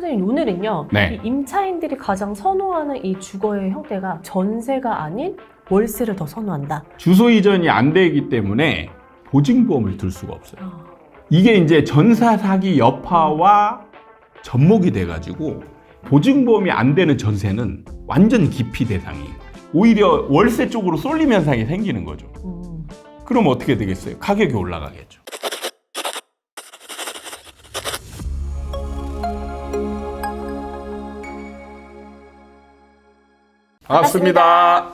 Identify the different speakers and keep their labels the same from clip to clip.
Speaker 1: 선생님 오늘은요.
Speaker 2: 네.
Speaker 1: 이 임차인들이 가장 선호하는 이 주거의 형태가 전세가 아닌 월세를 더 선호한다.
Speaker 2: 주소 이전이 안 되기 때문에 보증보험을 들 수가 없어요.
Speaker 1: 아,
Speaker 2: 이게 이제 전사 사기 여파와 접목이 돼가지고 보증보험이 안 되는 전세는 완전 기피 대상이에요. 오히려 월세 쪽으로 쏠림 현상이 생기는 거죠.
Speaker 1: 음.
Speaker 2: 그럼 어떻게 되겠어요? 가격이 올라가겠죠. 반갑습니다.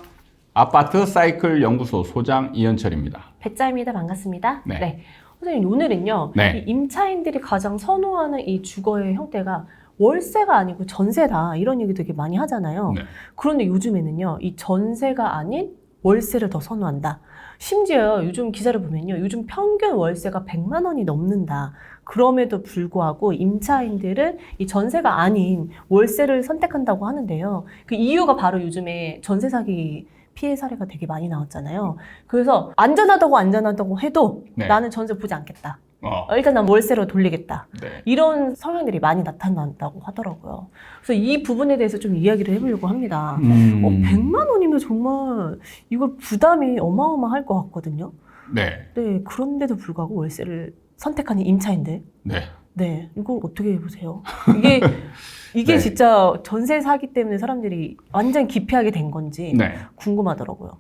Speaker 2: 아파트 사이클 연구소 소장 이현철입니다.
Speaker 1: 배짜입니다. 반갑습니다.
Speaker 2: 네.
Speaker 1: 선생님 오늘은요.
Speaker 2: 네.
Speaker 1: 이 임차인들이 가장 선호하는 이 주거의 형태가 월세가 아니고 전세다 이런 얘기 되게 많이 하잖아요.
Speaker 2: 네.
Speaker 1: 그런데 요즘에는요, 이 전세가 아닌 월세를 더 선호한다. 심지어 요즘 기사를 보면요, 요즘 평균 월세가 100만 원이 넘는다. 그럼에도 불구하고 임차인들은 이 전세가 아닌 월세를 선택한다고 하는데요. 그 이유가 바로 요즘에 전세 사기 피해 사례가 되게 많이 나왔잖아요. 그래서 안전하다고 안전하다고 해도
Speaker 2: 네.
Speaker 1: 나는 전세 보지 않겠다.
Speaker 2: 어,
Speaker 1: 어, 일단 난 월세로 돌리겠다.
Speaker 2: 네.
Speaker 1: 이런 성향들이 많이 나타난다고 하더라고요. 그래서 이 부분에 대해서 좀 이야기를 해보려고 합니다.
Speaker 2: 음,
Speaker 1: 어, 100만 원이면 정말 이걸 부담이 어마어마할 것 같거든요.
Speaker 2: 네.
Speaker 1: 네, 그런데도 불구하고 월세를 선택하는 임차인들.
Speaker 2: 네.
Speaker 1: 네, 이걸 어떻게 보세요? 이게, 이게
Speaker 2: 네.
Speaker 1: 진짜 전세 사기 때문에 사람들이 완전 기피하게 된 건지
Speaker 2: 네.
Speaker 1: 궁금하더라고요.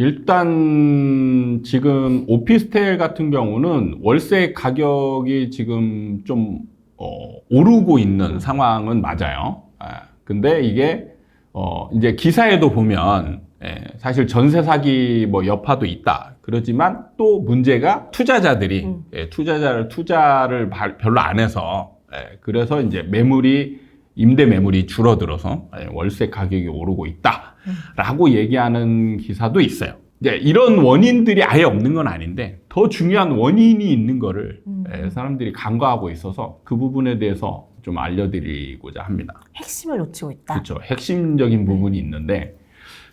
Speaker 2: 일단 지금 오피스텔 같은 경우는 월세 가격이 지금 좀 어, 오르고 있는 상황은 맞아요. 아, 근데 이게 어, 이제 기사에도 보면 예, 사실 전세 사기 뭐 여파도 있다. 그러지만 또 문제가 투자자들이
Speaker 1: 음.
Speaker 2: 예, 투자자를 투자를 바- 별로 안 해서 예, 그래서 이제 매물이 임대 매물이 줄어들어서 예, 월세 가격이 오르고 있다라고 얘기하는 기사도 있어요. 이제 이런 원인들이 아예 없는 건 아닌데 더 중요한 원인이 있는 거를
Speaker 1: 음.
Speaker 2: 예, 사람들이 간과하고 있어서 그 부분에 대해서 좀 알려드리고자 합니다.
Speaker 1: 핵심을 놓치고 있다.
Speaker 2: 그렇죠. 핵심적인 부분이 있는데,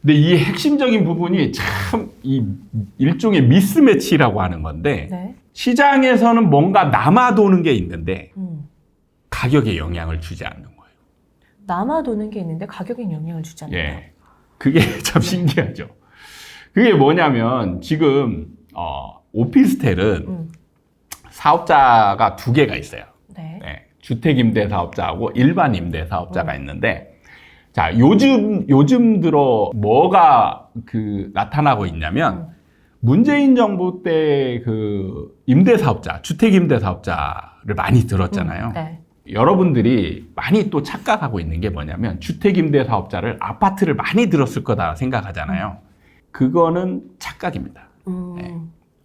Speaker 2: 근데 이 핵심적인 부분이 참 이 일종의 미스매치라고 하는 건데
Speaker 1: 네.
Speaker 2: 시장에서는 뭔가 남아도는 게 있는데
Speaker 1: 음.
Speaker 2: 가격에 영향을 주지 않는.
Speaker 1: 남아 도는 게 있는데 가격에 영향을 않는다.
Speaker 2: 예, 그게 참 신기하죠. 그게 뭐냐면 지금 어, 오피스텔은
Speaker 1: 음.
Speaker 2: 사업자가 두 개가 있어요.
Speaker 1: 네.
Speaker 2: 네, 주택 임대 사업자하고 일반 임대 사업자가 있는데 자 요즘 요즘 들어 뭐가 그 나타나고 있냐면
Speaker 1: 음.
Speaker 2: 문재인 정부 때 그 임대 사업자 주택 임대 사업자를 많이 들었잖아요.
Speaker 1: 음, 네.
Speaker 2: 여러분들이 많이 또 착각하고 있는 게 뭐냐면 주택 임대 사업자를 아파트를 많이 들었을 거다 생각하잖아요. 그거는 착각입니다.
Speaker 1: 음.
Speaker 2: 네.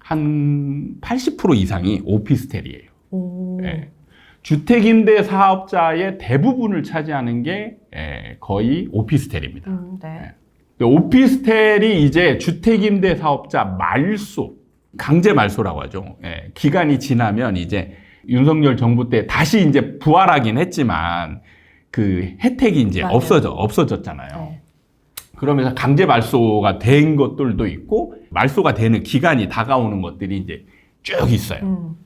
Speaker 2: 한80% 이상이 오피스텔이에요.
Speaker 1: 오.
Speaker 2: 예. 주택임대 사업자의 대부분을 차지하는 게 예, 거의 오피스텔입니다.
Speaker 1: 음, 네.
Speaker 2: 근데 오피스텔이 이제 주택임대 사업자 말소, 강제 말소라고 하죠. 예, 기간이 지나면 이제 윤석열 정부 때 다시 이제 부활하긴 했지만 그 혜택이 이제
Speaker 1: 맞아요.
Speaker 2: 없어져 없어졌잖아요.
Speaker 1: 네.
Speaker 2: 그러면서 강제 말소가 된 것들도 있고 말소가 되는 기간이 다가오는 것들이 이제 쭉 있어요.
Speaker 1: 음.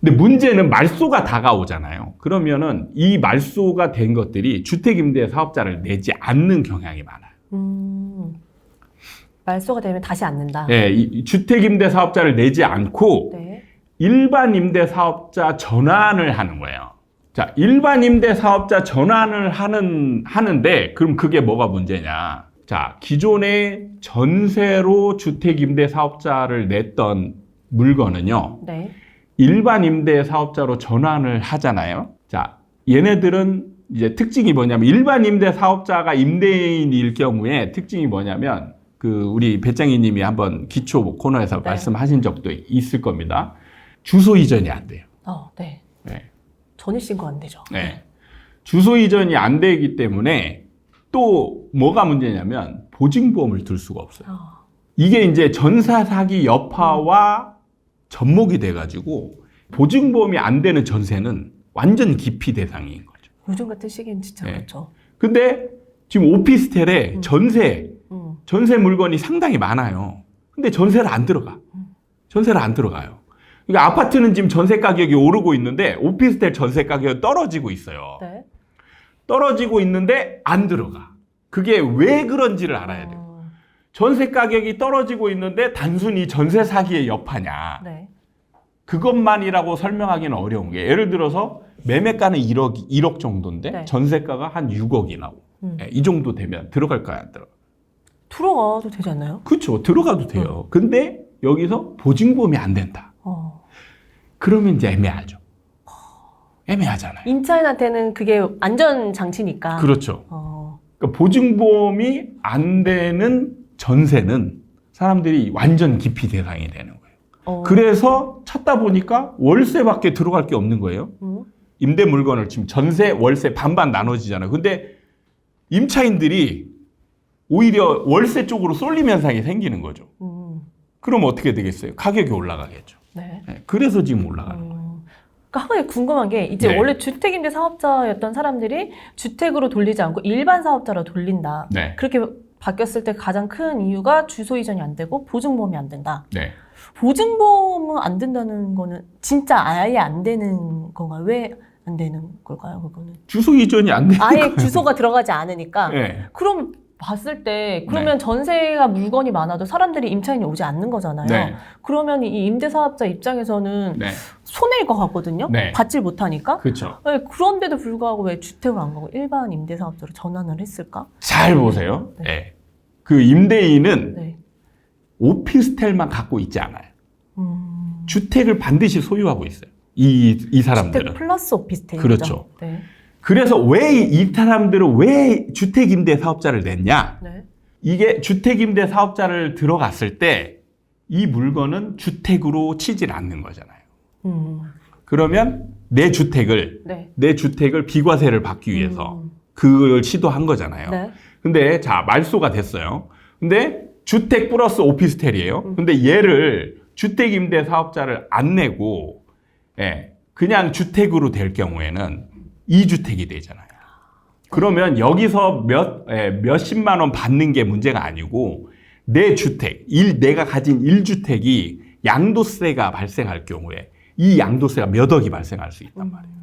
Speaker 2: 근데 문제는 말소가 다가오잖아요. 그러면은 이 말소가 된 것들이 주택임대 사업자를 내지 않는 경향이 많아요.
Speaker 1: 음. 말소가 되면 다시 않는다.
Speaker 2: 예, 이 주택임대 사업자를 내지 않고
Speaker 1: 네.
Speaker 2: 일반 임대 사업자 전환을 하는 거예요. 자, 일반 임대 사업자 전환을 하는 하는데 그럼 그게 뭐가 문제냐? 자, 기존에 전세로 주택 임대 사업자를 냈던 물건은요.
Speaker 1: 네.
Speaker 2: 일반 임대 사업자로 전환을 하잖아요. 자, 얘네들은 이제 특징이 뭐냐면 일반 임대 사업자가 임대인일 경우에 특징이 뭐냐면 그 우리 배짱이 님이 한번 기초 코너에서
Speaker 1: 네.
Speaker 2: 말씀하신 적도 있을 겁니다. 주소 이전이 안 돼요.
Speaker 1: 어, 네.
Speaker 2: 네.
Speaker 1: 전입 신고 안 되죠.
Speaker 2: 네. 주소 이전이 안 되기 때문에 또 뭐가 문제냐면 보증보험을 들 수가 없어요.
Speaker 1: 어.
Speaker 2: 이게 이제 전사 사기 여파와 접목이 돼가지고 보증보험이 안 되는 전세는 완전 기피 대상인 거죠.
Speaker 1: 요즘 같은 시기엔 진짜
Speaker 2: 네.
Speaker 1: 그렇죠.
Speaker 2: 근데 지금 오피스텔에
Speaker 1: 음.
Speaker 2: 전세,
Speaker 1: 음.
Speaker 2: 전세 물건이 상당히 많아요. 근데 전세를 안 들어가.
Speaker 1: 음.
Speaker 2: 전세를 안 들어가요. 그러니까 아파트는 지금 전세 가격이 오르고 있는데 오피스텔 전세 가격이 떨어지고 있어요.
Speaker 1: 네.
Speaker 2: 떨어지고 있는데 안 들어가. 그게 왜 그런지를 알아야 돼요.
Speaker 1: 어,
Speaker 2: 전세 가격이 떨어지고 있는데 단순히 전세 사기의 여파냐.
Speaker 1: 네.
Speaker 2: 그것만이라고 설명하기는 어려운 게 예를 들어서 매매가는 1억, 1억 정도인데
Speaker 1: 네.
Speaker 2: 전세가가 한 6억이 나오고
Speaker 1: 음.
Speaker 2: 예, 이 정도 되면 들어갈까요? 안 들어가?
Speaker 1: 들어가도 되지 않나요?
Speaker 2: 그렇죠. 들어가도 돼요. 근데 여기서 보증보험이 안 된다.
Speaker 1: 어.
Speaker 2: 그러면 이제 애매하죠. 애매하잖아요.
Speaker 1: 임차인한테는 그게 안전 장치니까.
Speaker 2: 그렇죠.
Speaker 1: 어.
Speaker 2: 그러니까 보증보험이 안 되는 전세는 사람들이 완전 기피 대상이 되는 거예요.
Speaker 1: 어.
Speaker 2: 그래서 찾다 보니까 월세밖에 들어갈 게 없는 거예요.
Speaker 1: 음.
Speaker 2: 임대 물건을 지금 전세, 월세 반반 나눠지잖아요. 근데 임차인들이 오히려 월세 쪽으로 쏠림 현상이 생기는 거죠.
Speaker 1: 음.
Speaker 2: 그럼 어떻게 되겠어요? 가격이 올라가겠죠.
Speaker 1: 네.
Speaker 2: 네, 그래서 지금 올라가는 거예요.
Speaker 1: 음. 그러니까 한 가지 궁금한 게 이제
Speaker 2: 네.
Speaker 1: 원래 주택임대 사업자였던 사람들이 주택으로 돌리지 않고 일반 사업자로 돌린다.
Speaker 2: 네.
Speaker 1: 그렇게 바뀌었을 때 가장 큰 이유가 주소 이전이 안 되고 보증보험이 안 된다.
Speaker 2: 네.
Speaker 1: 보증보험은 안 된다는 거는 진짜 아예 안 되는 건가요? 왜 안 되는 걸까요? 그거는
Speaker 2: 주소 이전이 안 되는
Speaker 1: 아예
Speaker 2: 거예요.
Speaker 1: 주소가 들어가지 않으니까.
Speaker 2: 네.
Speaker 1: 그럼 봤을 때 그러면 전세가 물건이 많아도 사람들이 임차인이 오지 않는 거잖아요.
Speaker 2: 네.
Speaker 1: 그러면 이 임대사업자 입장에서는
Speaker 2: 네.
Speaker 1: 손해일 것 같거든요.
Speaker 2: 네.
Speaker 1: 받질 못하니까.
Speaker 2: 그렇죠.
Speaker 1: 네, 그런데도 불구하고 왜 주택을 안 가고 일반 임대사업자로 전환을 했을까?
Speaker 2: 잘 보세요.
Speaker 1: 네.
Speaker 2: 네. 그 임대인은
Speaker 1: 네.
Speaker 2: 오피스텔만 갖고 있지 않아요.
Speaker 1: 음,
Speaker 2: 주택을 반드시 소유하고 있어요. 이, 이 사람들은.
Speaker 1: 주택 플러스 오피스텔이죠.
Speaker 2: 그렇죠.
Speaker 1: 네.
Speaker 2: 그래서 왜 이 사람들은 왜 주택임대 사업자를 냈냐?
Speaker 1: 네.
Speaker 2: 이게 주택임대 사업자를 들어갔을 때 이 물건은 주택으로 치질 않는 거잖아요.
Speaker 1: 음,
Speaker 2: 그러면 내 주택을
Speaker 1: 네.
Speaker 2: 내 주택을 비과세를 받기 위해서
Speaker 1: 음,
Speaker 2: 그걸 시도한 거잖아요.
Speaker 1: 네.
Speaker 2: 근데 자 말소가 됐어요. 근데 주택 플러스 오피스텔이에요.
Speaker 1: 음.
Speaker 2: 근데 얘를 주택임대 사업자를 안 내고 예, 그냥 주택으로 될 경우에는 이주택이 되잖아요. 그러면 여기서 몇 예, 몇십만 원 받는 게 문제가 아니고 내 주택, 일 내가 가진 일주택이 양도세가 발생할 경우에 이 양도세가 몇 억이 발생할 수 있단 말이에요.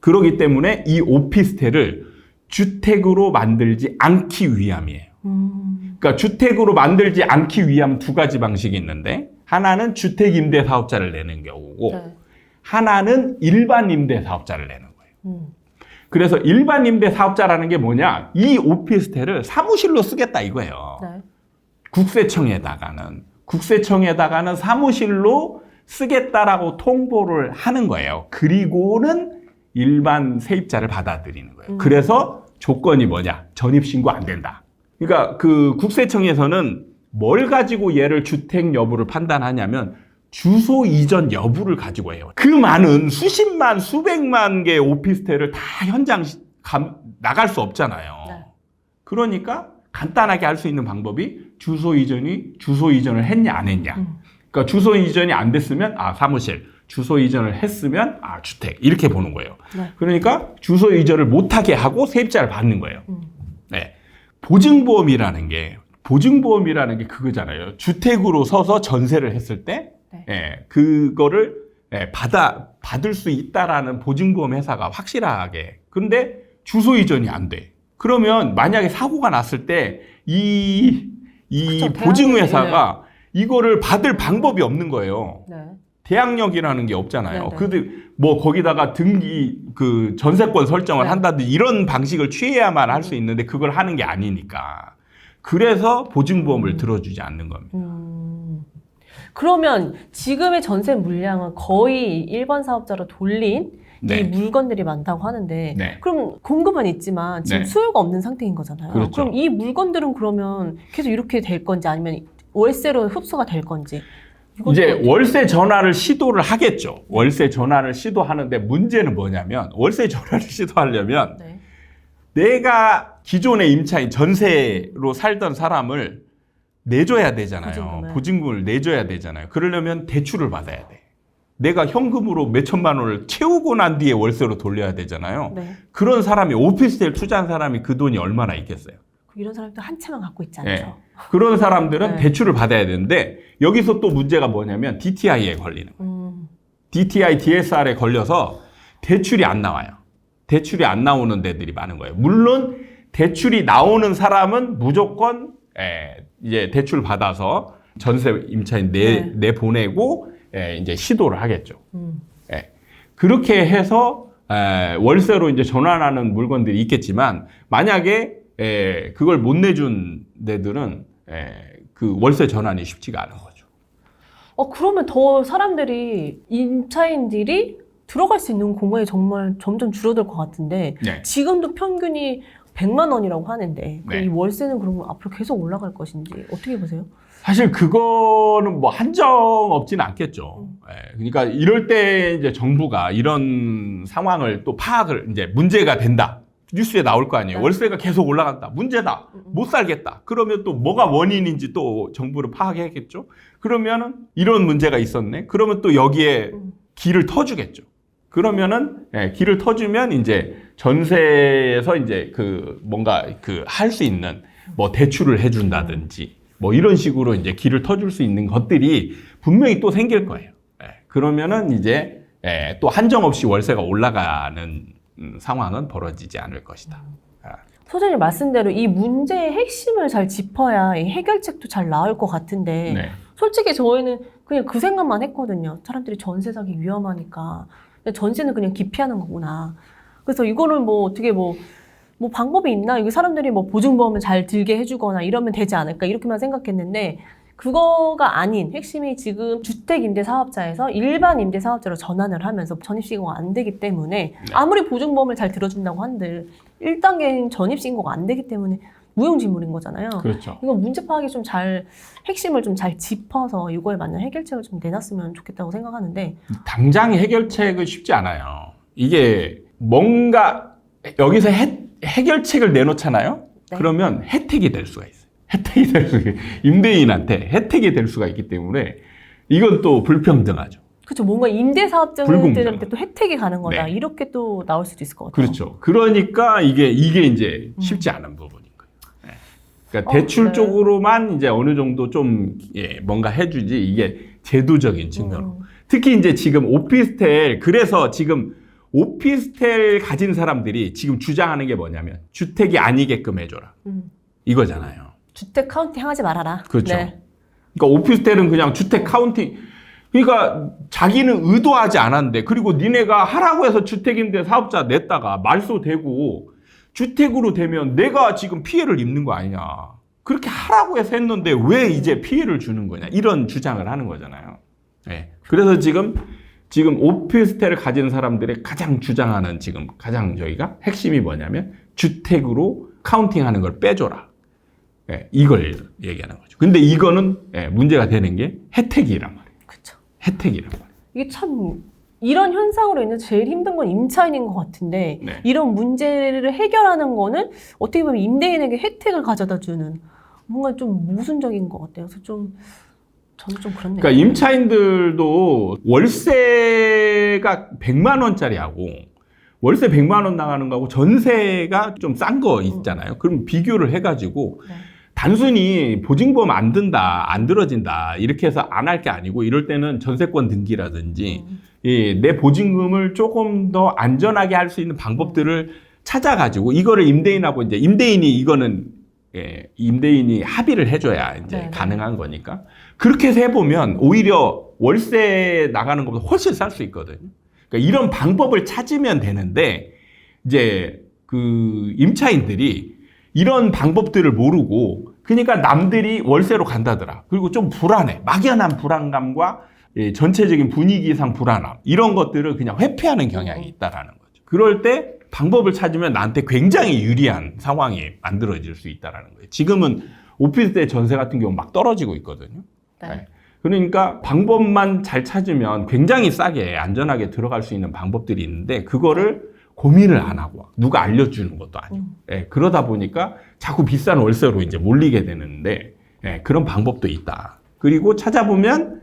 Speaker 2: 그렇기 때문에 이 오피스텔을 주택으로 만들지 않기 위함이에요.
Speaker 1: 음,
Speaker 2: 그러니까 주택으로 만들지 않기 위함 두 가지 방식이 있는데 하나는 주택 임대 사업자를 내는 경우고
Speaker 1: 네.
Speaker 2: 하나는 일반 임대 사업자를 내는 거예요.
Speaker 1: 음,
Speaker 2: 그래서 일반 임대 사업자라는 게 뭐냐? 이 오피스텔을 사무실로 쓰겠다 이거예요.
Speaker 1: 네.
Speaker 2: 국세청에다가는 국세청에다가는 사무실로 쓰겠다라고 통보를 하는 거예요. 그리고는 일반 세입자를 받아들이는 거예요.
Speaker 1: 음.
Speaker 2: 그래서 조건이 뭐냐? 전입 신고 안 된다. 그러니까 그 국세청에서는 뭘 가지고 얘를 주택 여부를 판단하냐면 주소 이전 여부를 가지고 해요. 그 많은 수십만, 수백만 개의 오피스텔을 다 현장 시- 감- 나갈 수 없잖아요.
Speaker 1: 네.
Speaker 2: 그러니까 간단하게 할 수 있는 방법이 주소 이전이 주소 이전을 했냐 안 했냐.
Speaker 1: 음.
Speaker 2: 그러니까 주소 이전이 안 됐으면 아 사무실, 주소 이전을 했으면 아 주택 이렇게 보는 거예요.
Speaker 1: 네.
Speaker 2: 그러니까 주소 이전을 못하게 하고 세입자를 받는 거예요.
Speaker 1: 음.
Speaker 2: 네. 보증보험이라는 게 보증보험이라는 게 그거잖아요. 주택으로 서서 전세를 했을 때
Speaker 1: 네.
Speaker 2: 예, 그거를 예, 받아 받을 수 있다라는 보증보험 회사가 확실하게. 근데 주소 이전이 안 돼. 그러면 만약에 사고가 났을 때 이 이 보증 회사가 이거를 받을 방법이 없는 거예요.
Speaker 1: 네.
Speaker 2: 대항력이라는 게 없잖아요.
Speaker 1: 네, 네.
Speaker 2: 근데 뭐 거기다가 등기 그 전세권 설정을
Speaker 1: 네.
Speaker 2: 한다든지 이런 방식을 취해야만 할 수 있는데 그걸 하는 게 아니니까. 그래서 보증보험을
Speaker 1: 음.
Speaker 2: 들어주지 않는 겁니다.
Speaker 1: 음. 그러면 지금의 전세 물량은 거의 일반 사업자로 돌린 이
Speaker 2: 네.
Speaker 1: 물건들이 많다고 하는데
Speaker 2: 네.
Speaker 1: 그럼 공급은 있지만 지금
Speaker 2: 네.
Speaker 1: 수요가 없는 상태인 거잖아요.
Speaker 2: 그렇죠.
Speaker 1: 럼이 물건들은 그러면 계속 이렇게 될 건지 아니면 월세로 흡수가 될 건지
Speaker 2: 이제 월세 전환을 시도를 하겠죠. 월세 전환을 시도하는데 문제는 뭐냐면 월세 전환을 시도하려면
Speaker 1: 네.
Speaker 2: 내가 기존의 임차인 전세로 살던 사람을 내줘야 되잖아요.
Speaker 1: 보증금을.
Speaker 2: 보증금을 내줘야 되잖아요. 그러려면 대출을 받아야 돼. 내가 현금으로 몇 천만 원을 채우고 난 뒤에 월세로 돌려야 되잖아요.
Speaker 1: 네.
Speaker 2: 그런 사람이 오피스텔 투자한 사람이 그 돈이 얼마나 있겠어요.
Speaker 1: 이런 사람도 한 채만 갖고 있지
Speaker 2: 예.
Speaker 1: 않죠.
Speaker 2: 그런 사람들은
Speaker 1: 네.
Speaker 2: 대출을 받아야 되는데 여기서 또 문제가 뭐냐면 DTI에 걸리는 거예요.
Speaker 1: 음.
Speaker 2: DTI, DSR에 걸려서 대출이 안 나와요. 대출이 안 나오는 데들이 많은 거예요. 물론 대출이 나오는 사람은 무조건 예, 이제 대출 받아서 전세 임차인 내,
Speaker 1: 네.
Speaker 2: 내 보내고 예, 이제 시도를 하겠죠.
Speaker 1: 음.
Speaker 2: 예. 그렇게 해서 에, 월세로 이제 전환하는 물건들이 있겠지만 만약에 에, 그걸 못 내준 데들은 에, 그 월세 전환이 쉽지가 않은 거죠.
Speaker 1: 어, 그러면 더 사람들이, 임차인들이 들어갈 수 있는 공간이 정말 점점 줄어들 것 같은데,
Speaker 2: 네.
Speaker 1: 지금도 평균이 100만 원이라고 하는데, 그
Speaker 2: 네.
Speaker 1: 이 월세는 그러면 앞으로 계속 올라갈 것인지, 어떻게 보세요?
Speaker 2: 사실 그거는 뭐 한정 없지는 않겠죠. 예, 그러니까 이럴 때 이제 정부가 이런 상황을 또 파악을 이제 문제가 된다. 뉴스에 나올 거 아니에요.
Speaker 1: 네.
Speaker 2: 월세가 계속 올라간다. 문제다. 못 살겠다. 그러면 또 뭐가 원인인지 또 정부를 파악해야겠죠. 그러면은 이런 문제가 있었네. 그러면 또 여기에
Speaker 1: 음.
Speaker 2: 길을 터주겠죠. 그러면은 예, 길을 터주면 이제 전세에서 이제 그 뭔가 그 할 수 있는 뭐 대출을 해준다든지 뭐 이런 식으로 이제 길을 터줄 수 있는 것들이 분명히 또 생길 거예요. 예, 그러면은 이제 예, 또 한정 없이 월세가 올라가는 음, 상황은 벌어지지 않을 것이다. 아,
Speaker 1: 소장님 말씀대로 이 문제의 핵심을 잘 짚어야 이 해결책도 잘 나올 것 같은데,
Speaker 2: 네.
Speaker 1: 솔직히 저희는 그냥 그 생각만 했거든요. 사람들이 전세 사기 위험하니까. 전세는 그냥 기피하는 거구나. 그래서 이거는 뭐 어떻게 뭐, 뭐 방법이 있나? 이거 사람들이 뭐 보증보험을 잘 들게 해주거나 이러면 되지 않을까? 이렇게만 생각했는데, 그거가 아닌 핵심이 지금 주택 임대 사업자에서 일반 임대 사업자로 전환을 하면서 전입신고가 안 되기 때문에 아무리 보증보험을 잘 들어준다고 한들 1단계인 전입신고가 안 되기 때문에 무용 지물인 거잖아요.
Speaker 2: 그렇죠.
Speaker 1: 이건 문제 파악이 좀 잘 핵심을 좀 잘 짚어서 이거에 맞는 해결책을 좀 내놨으면 좋겠다고 생각하는데
Speaker 2: 당장 해결책은 쉽지 않아요. 이게 뭔가 여기서 해, 해결책을 내놓잖아요.
Speaker 1: 네.
Speaker 2: 그러면 혜택이 될 수가 있어요. 혜택이 될 수, 임대인한테 혜택이 될 수가 있기 때문에 이건 또 불평등하죠.
Speaker 1: 그렇죠 뭔가 임대
Speaker 2: 불공정하다.
Speaker 1: 사업자한테 또 혜택이 가는 거다
Speaker 2: 네.
Speaker 1: 이렇게 또 나올 수도 있을 것 같아요.
Speaker 2: 그렇죠. 그러니까 이게 이게 이제 쉽지 않은 부분인 거예요. 네. 그러니까
Speaker 1: 어,
Speaker 2: 대출
Speaker 1: 네.
Speaker 2: 쪽으로만 이제 어느 정도 좀 예, 뭔가 해주지 이게 제도적인 측면으로.
Speaker 1: 음.
Speaker 2: 특히 이제 지금 오피스텔 그래서 지금 오피스텔 가진 사람들이 지금 주장하는 게 뭐냐면 주택이 아니게끔 해줘라
Speaker 1: 음.
Speaker 2: 이거잖아요.
Speaker 1: 주택 카운팅 하지 말아라.
Speaker 2: 그렇죠.
Speaker 1: 네.
Speaker 2: 그러니까 오피스텔은 그냥 주택 카운팅. 그러니까 자기는 의도하지 않았는데 그리고 니네가 하라고 해서 주택임대 사업자 냈다가 말소되고 주택으로 되면 내가 지금 피해를 입는 거 아니냐. 그렇게 하라고 해서 했는데 왜 이제 피해를 주는 거냐. 이런 주장을 하는 거잖아요. 네. 그래서 지금 지금 오피스텔을 가진 사람들의 가장 주장하는 지금 가장 저희가 핵심이 뭐냐면 주택으로 카운팅하는 걸 빼줘라. 예, 이걸 얘기하는 거죠. 근데 이거는 예, 문제가 되는 게 혜택이란 말이에요.
Speaker 1: 그렇죠.
Speaker 2: 혜택이란 말이에요.
Speaker 1: 이게 참 이런 현상으로 인해 제일 힘든 건 임차인인 것 같은데
Speaker 2: 네.
Speaker 1: 이런 문제를 해결하는 거는 어떻게 보면 임대인에게 혜택을 가져다 주는 뭔가 좀 모순적인 것 같아요. 그래서 좀 저는 좀 그렇네요.
Speaker 2: 그러니까 임차인들도 월세가 100만 원짜리하고 월세 100만 원 나가는 거하고 전세가 좀 싼 거 있잖아요. 그럼 비교를 해가지고
Speaker 1: 네.
Speaker 2: 단순히 보증보험 안 든다, 안 들어진다 이렇게 해서 안 할 게 아니고 이럴 때는 전세권 등기라든지
Speaker 1: 음.
Speaker 2: 이 내 보증금을 조금 더 안전하게 할 수 있는 방법들을 찾아가지고 이거를 임대인하고 이제 임대인이 이거는 예, 임대인이 합의를 해줘야 이제
Speaker 1: 네, 네.
Speaker 2: 가능한 거니까 그렇게 해서 해보면 오히려 월세 나가는 것보다 훨씬 쌀 수 있거든요. 그러니까 이런 방법을 찾으면 되는데 이제 그 임차인들이 이런 방법들을 모르고 그러니까 남들이 월세로 간다더라. 그리고 좀 불안해. 막연한 불안감과 예, 전체적인 분위기상 불안함 이런 것들을 그냥 회피하는 경향이 있다라는 거죠. 그럴 때 방법을 찾으면 나한테 굉장히 유리한 상황이 만들어질 수 있다라는 거예요. 지금은 오피스텔 전세 같은 경우 막 떨어지고 있거든요.
Speaker 1: 네.
Speaker 2: 네. 그러니까 방법만 잘 찾으면 굉장히 싸게 안전하게 들어갈 수 있는 방법들이 있는데 그거를 고민을 안 하고 누가 알려주는 것도 아니고
Speaker 1: 음.
Speaker 2: 예, 그러다 보니까 자꾸 비싼 월세로 이제 몰리게 되는데 예, 그런 방법도 있다. 그리고 찾아보면 예,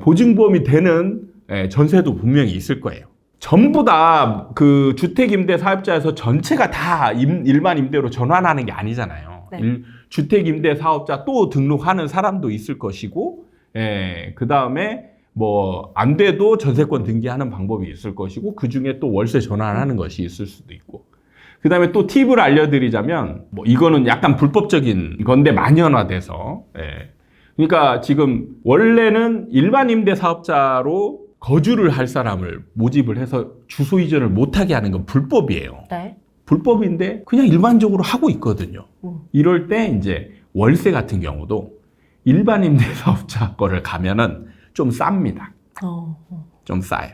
Speaker 2: 보증보험이 되는 예, 전세도 분명히 있을 거예요. 전부 다 그 주택임대 사업자에서 전체가 다 임- 일반 임대로 전환하는 게 아니잖아요.
Speaker 1: 네.
Speaker 2: 일- 주택임대 사업자 또 등록하는 사람도 있을 것이고, 예, 그 다음에 뭐 안 돼도 전세권 등기하는 방법이 있을 것이고 그 중에 또 월세 전환하는 것이 있을 수도 있고 그 다음에 또 팁을 알려드리자면 뭐 이거는 약간 불법적인 건데 만연화돼서 예. 그러니까 지금 원래는 일반 임대 사업자로 거주를 할 사람을 모집을 해서 주소 이전을 못하게 하는 건 불법이에요.
Speaker 1: 네.
Speaker 2: 불법인데 그냥 일반적으로 하고 있거든요.
Speaker 1: 음.
Speaker 2: 이럴 때 이제 월세 같은 경우도 일반 임대 사업자 거를 가면은 좀 쌉니다.
Speaker 1: 어, 어.
Speaker 2: 좀 싸요.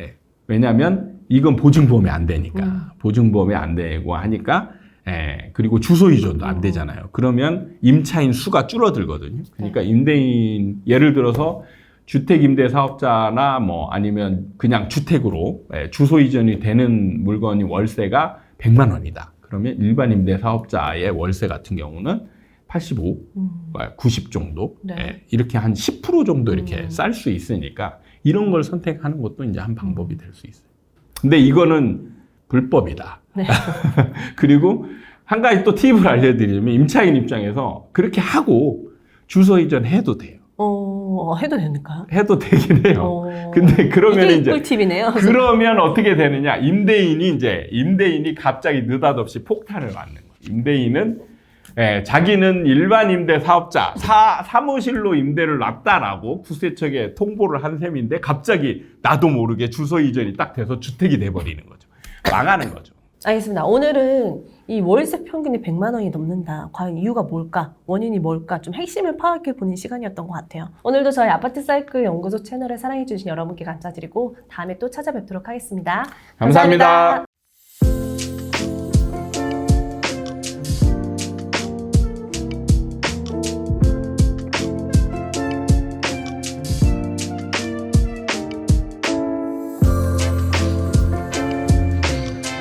Speaker 2: 예. 왜냐하면 이건 보증보험이 안 되니까
Speaker 1: 음.
Speaker 2: 보증보험이 안 되고 하니까 예. 그리고 주소 이전도 안
Speaker 1: 음.
Speaker 2: 되잖아요. 그러면 임차인 수가 줄어들거든요. 그러니까
Speaker 1: 네.
Speaker 2: 임대인 예를 들어서 주택 임대 사업자나 뭐 아니면 그냥 주택으로 예, 주소 이전이 되는 물건이 월세가 100만 원이다. 그러면 일반 임대 사업자의 월세 같은 경우는 85,
Speaker 1: 음.
Speaker 2: 90 정도
Speaker 1: 네.
Speaker 2: 예, 이렇게 한 10% 정도 이렇게
Speaker 1: 음.
Speaker 2: 쌀수 있으니까 이런 걸 선택하는 것도 이제 한 방법이 될 수 있어요. 근데 이거는 불법이다.
Speaker 1: 네.
Speaker 2: 그리고 한 가지 또 팁을 알려드리면 임차인 입장에서 그렇게 하고 주소 이전해도 돼요.
Speaker 1: 어, 해도 됩니까?
Speaker 2: 해도 되긴 해요.
Speaker 1: 어.
Speaker 2: 근데 그러면 이제
Speaker 1: 꿀팁이네요.
Speaker 2: 그러면 어떻게 되느냐? 임대인이 이제 임대인이 갑자기 느닷없이 폭탄을 맞는 거예요. 임대인은 예, 자기는 일반 임대 사업자 사, 사무실로 임대를 놨다라고 구세청에 통보를 한 셈인데 갑자기 나도 모르게 주소 이전이 딱 돼서 주택이 돼 버리는 거죠. 망하는 거죠.
Speaker 1: 알겠습니다. 오늘은 이 월세 평균이 100만 원이 넘는다. 과연 이유가 뭘까? 원인이 뭘까? 좀 핵심을 파악해 보는 시간이었던 것 같아요. 오늘도 저희 아파트 사이클 연구소 채널을 사랑해 주신 여러분께 감사드리고 다음에 또 찾아뵙도록 하겠습니다
Speaker 2: 감사합니다.